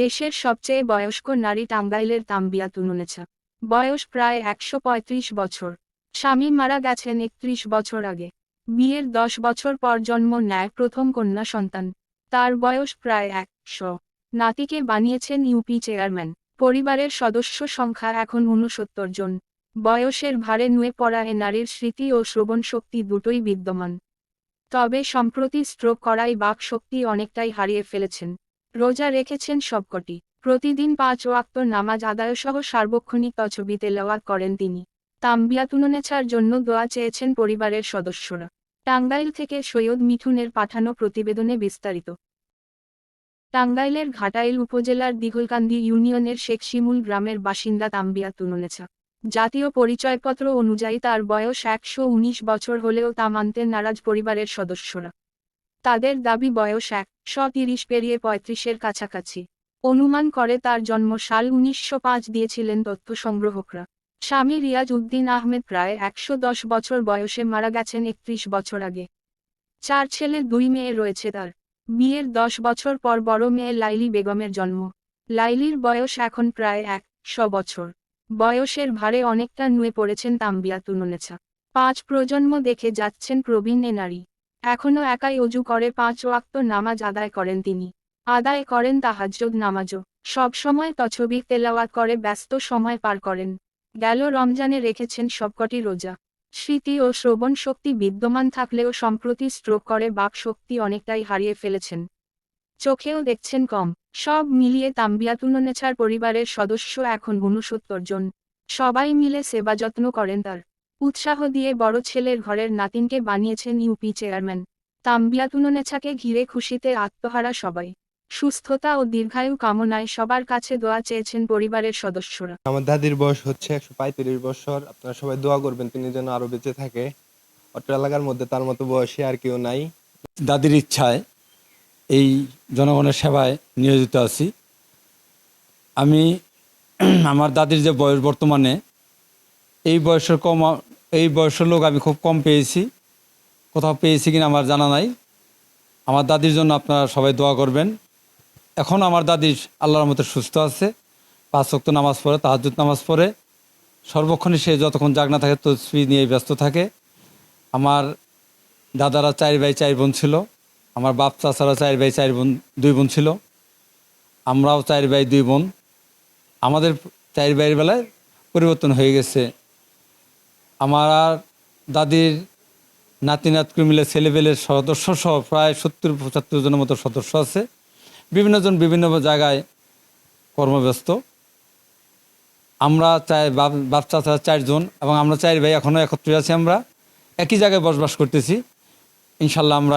দেশের সবচেয়ে বয়স্ক নারী টাঙ্গাইলের তাম্বিয়া তুনুনেছা বয়স প্রায় একশো পঁয়ত্রিশ বছর। স্বামী মারা গেছেন একত্রিশ বছর আগে। বিয়ের দশ বছর পর জন্ম নেয় প্রথম কন্যা সন্তান। তার বয়স প্রায় একশো। নাতিকে বানিয়েছেন ইউপি চেয়ারম্যান। পরিবারের সদস্য সংখ্যা এখন ঊনসত্তর জন। বয়সের ভারে নুয়ে পড়া এ নারীর স্মৃতি ও শ্রবণ শক্তি দুটোই বিদ্যমান। তবে সম্প্রতি স্ট্রোক করাই বাক শক্তি অনেকটাই হারিয়ে ফেলেছেন। রোজা রেখেছেন সবকটি। প্রতিদিন পাঁচ ওয়াক্ত নামাজ আদায়সহ সার্বক্ষণিক তছবি তেলাওয়াত করেন তিনি। তাম্বিয়া তাম্বিয়াতুননেছার জন্য দোয়া চেয়েছেন পরিবারের সদস্যরা। টাঙ্গাইল থেকে সৈয়দ মিঠুনের পাঠানো প্রতিবেদনে বিস্তারিত। টাঙ্গাইলের ঘাটাইল উপজেলার দিঘলকান্দি ইউনিয়নের শেখ শিমুল গ্রামের বাসিন্দা তাম্বিয়া তুননেছা জাতীয় পরিচয়পত্র অনুযায়ী তার বয়স একশো উনিশ বছর হলেও তা মানতে নারাজ পরিবারের সদস্যরা। তাদের দাবি বয়স একশো তিরিশ পেরিয়ে পঁয়ত্রিশের কাছাকাছি। অনুমান করে তার জন্ম সাল উনিশশো পাঁচ দিয়েছিলেন তথ্য সংগ্রহকরা। স্বামী রিয়াজ উদ্দিন আহমেদ প্রায় একশো দশ বছর বয়সে মারা গেছেন একত্রিশ বছর আগে। চার ছেলে, দুই মেয়ে রয়েছে তার। বিয়ের দশ বছর পর বড় মেয়ে লাইলি বেগমের জন্ম। লাইলির বয়স এখন প্রায় একশো বছর। বয়সের ভারে অনেকটা নুয়ে পড়েছেন তাম্বিয়া তুননেছা পাঁচ প্রজন্ম দেখে যাচ্ছেন প্রবীণ এ নারী। এখনও একাই অজু করে, পাঁচ ওয়াক্ত নামাজ আদায় করেন তিনি। আদায় করেন তাহাজ্জুদ নামাজও। সবসময় তছবি তেলাওয়াত করে, ব্যস্ত সময় পার করেন। গেল রমজানে রেখেছেন সবকটি রোজা। স্মৃতি ও শ্রবণ শক্তি বিদ্যমান থাকলেও সম্প্রতি স্ট্রোক করে, বাক শক্তি অনেকটাই হারিয়ে ফেলেছেন। চোখেও দেখছেন কম। সব মিলিয়ে তাম্বিয়াতুননেছার পরিবারের সদস্য এখন ঊনসত্তর জন। সবাই মিলে সেবা যত্ন করেন তার। উৎসাহ দিয়ে বড় ছেলের ঘরের নাতিনকে বানিয়েছেন ইউপি চেয়ারম্যান। তাম্বিয়াতুননেছাকে ঘিরে খুশিতে আত্মহারা সবাই। সুস্থতা ও দীর্ঘায়ু কামনায় সবার কাছে দোয়া চেয়েছেন পরিবারের সদস্যরা। আমার দাদির বয়স হচ্ছে একশো পঁয়ত্রিশ বছর। আপনারা সবাই দোয়া করবেন তিনি যেন আরও বেঁচে থাকে। অত্র এলাকার মধ্যে তার মতো বয়সী আর কেউ নাই। দাদির ইচ্ছায় এই জনগণের সেবায় নিয়োজিত আছি। আমি আমার দাদির যে বয়স বর্তমানে এই বয়সের কম এই বয়সের লোক আমি খুব কম পেয়েছি। কোথাও পেয়েছি কিনা আমার জানা নাই। আমার দাদির জন্য আপনারা সবাই দোয়া করবেন। এখন আমার দাদি আল্লাহর মতো সুস্থ আছে। পাঁচ ওয়াক্ত নামাজ পড়ে তাহাজুদ নামাজ পড়ে। সর্বক্ষণে সে যতক্ষণ জাগ না থাকে, তসবি নিয়ে ব্যস্ত থাকে। আমার দাদারা চার ভাই, চার বোন ছিল। আমার বাপ চাচারা চার ভাই, চার বোন, দুই বোন ছিল। আমরাও চার ভাই, দুই বোন। আমাদের চার ভাইয়ের বেলায় পরিবর্তন হয়ে গেছে। আমার দাদির নাতি নাতকুর মিলে ছেলেবেলের সদস্য সহ প্রায় সত্তর, পঁচাত্তর জনের মতো সদস্য আছে। বিভিন্নজন বিভিন্ন জায়গায় কর্মব্যস্ত। আমরা চাই বাপ চাচা চারজন এবং আমরা চাই ভাই এখনও একত্রে আছি আমরা। একই জায়গায় বসবাস করতেছি। ইনশাল্লাহ আমরা